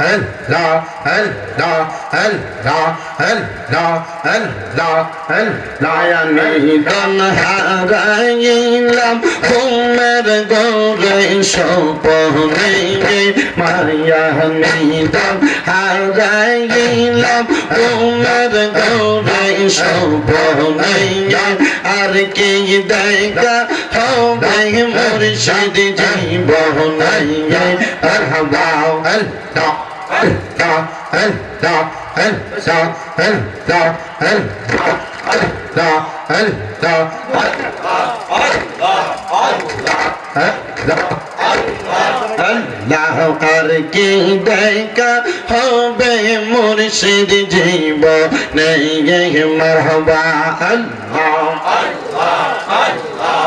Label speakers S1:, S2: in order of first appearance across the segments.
S1: and la and la and la and la and la and la ya meydan haraylam kumer gore shopone maya meydan haraylam kumer gore shopone আর কে দেখা হবে মুর্শিদ জীবনাইয়া আর হাওয়া আল্লাহ আর কি দেখা হবে মুর্শিদ জীব নেই মরহবা আল্লাহ আল্লাহ আল্লাহ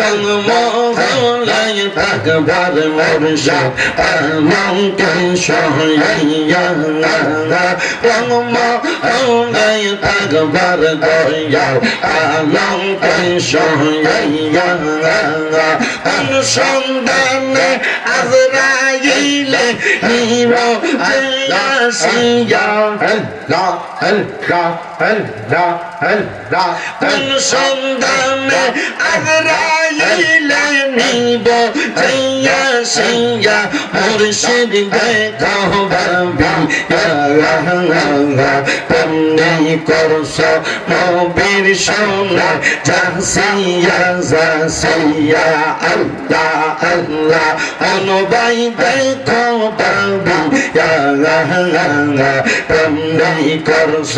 S1: আল্লাহ থাকবার মুর্শিদ আমাকে সহাইয়া রঙমোহলাই থাকবার দয়াল আমাকে সহাইয়া অনুসন্ধানে আজরাইলে নিব আসিয়া আল্লাহ আল্লাহ আল্লাহ আল্লাহ অনুসন্ধানে আজরাইলে চাইলে নিব চাইয়া আসিয়া মুর্শিদ দেখা জাসিয়া আল্লাহ আল্লাহ অনুবাই দেখো পাবি তেমনি করছ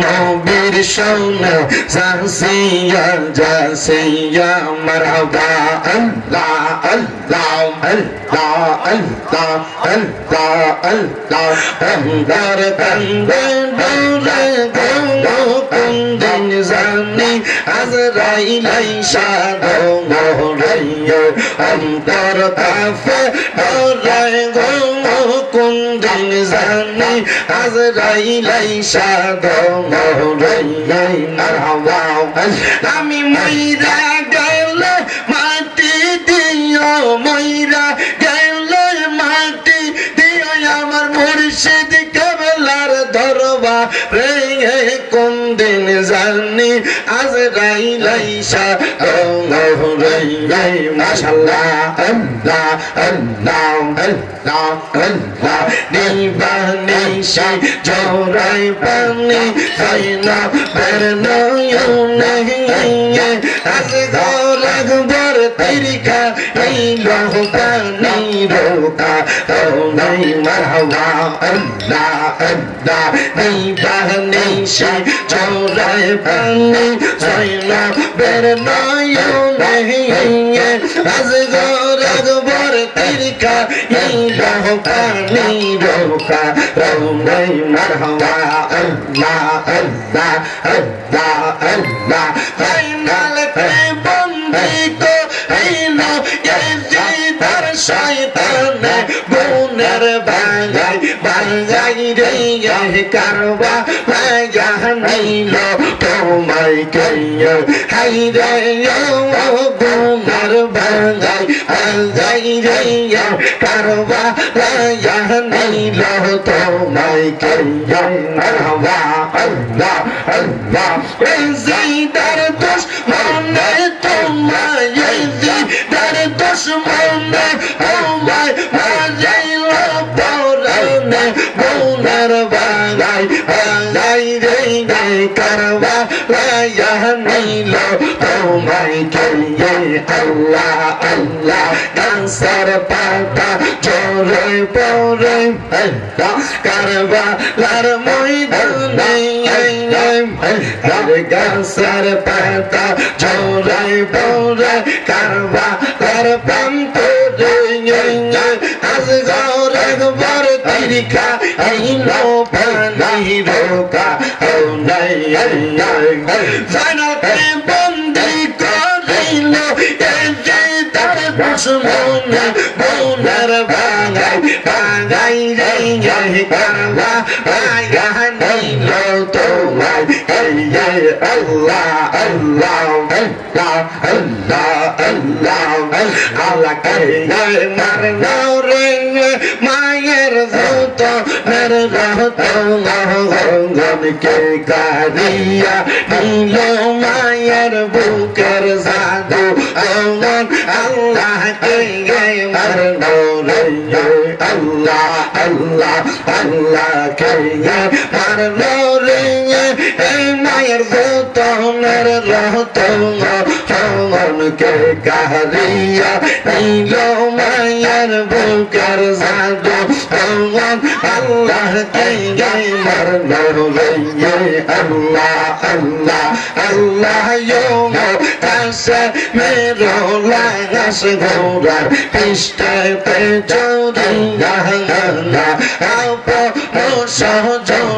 S1: নবীর সোনা জাসিয়া জাসিয়া আল্লাহ আল্লাহ lao anh lao anh lao anh lao anh lao anh lao anh đến đâu lên cánh đâu cùng đình giang ni azrai lấy xa đầu ngô lấy nhờ âm ta ta phê đâu lại không ngô cùng đình giang ni azrai lấy xa đầu ngô lấy nhờ anh hào vào anh làm mi mây ra đâu lên ময়রা জানি আজ রাই লাইসা রাই রাই মাশাল্লাহ আল্লাহ আল্লাহ আল্লাহ আল্লাহ দিবানি সে জোরাই বানি ফাইনা বেরনো ইউনে আজ দরাগ বর তিরিকা এই লোহবানি রোকা রোনাই মারহাবা আল্লাহ আল্লাহ দিবানি সে জোরাই যায় ভাঙি শৈলা বের নয় নেহিয়ে আজগর আকবর তিরকা ইলাহ পানি রোকা রৌনাই মারহাবা আল্লাহ আল্লাহ আল্লাহ আল্লাহ হাই মালিক বন্দি তো হাই না এই জিদার শয়তান গুনের ভাঙাই ভাঙাই রে কারবা ভাঙাই কাইয়া কাইয়া গুনার ভাঙাই ভাঙাইয়া কারবা রায়া নীল তোমায় কাইয়া আল্লাহ আল্লাহ আল্লাহ এই জিদার দুশ্মনের করবা নিল তোমায় কইয়ে আল্লাহ আল্লাহ গাছার পাতা জোরে পরে করবা, লার ময়দানে গাছার পাতা জোরে পরে করবা, লার প্রান্ত আজ গৌর একবার তিরিকা আইলো পানি রোকা ও জনকে বন্দি করিল মৌনার ভাঙাই ভাঙাই রে ভাঙা ভাঙানিল তোমায় আল্লাহ আল্লাহ আল্লাহ আল্লাহ আল্লাহ আল্লাহ মার মায়ের ভূত মের রহত গঙ্গন কে কারিয়া নীল মায়ের বুকের জাদু গঙ্গন আল্লাহ কে মারলো রে আল্লাহ আল্লাহ আল্লাহ কে মারলো রে মায়ের ভূত মের রহত গঙ্গন কে কারিয়া নীল মায়ের বুকের জাদু গঙ্গন আল্লাহ কে মারলো রে আল্লাহ আল্লাহ আল্লাহ ইয়ো কাছে মেরো লাগাস ঘোড়ার পৃষ্ঠতে চড়িয়া আপ সজনার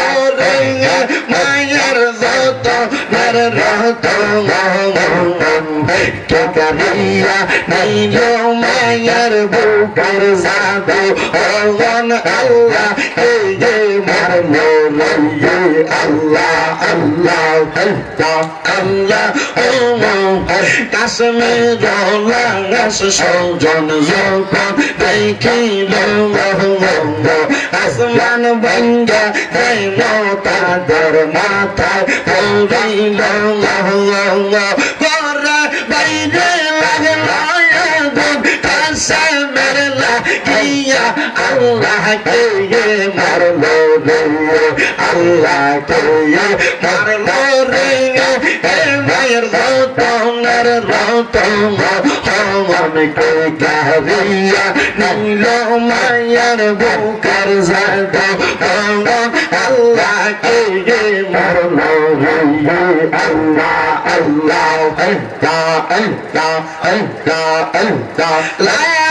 S1: কে কারিয়া নিল মায়ের বুকের জাদু অগন আল্লাহ কে মারলো রে আল্লাহ আল্লাহ আল্লাহ আল্লাহ কাশ্মীর লাগাস সজন যখন দেখিল আসমান বঙ্গা দেন তাদের মাথায় পড়িল করে লাগিয়া আল্লাহ কে মারলো রে আল্লাহ কে মারলো রে মায়ের রতনের রতন হমন কে কারিয়া নীল মায়ের বুকের জাদ আল্লাহ কে মারলো রে আল্লাহ আল্লাহ আল্লাহ আল্লাহ আল্লাহ আল্লাহ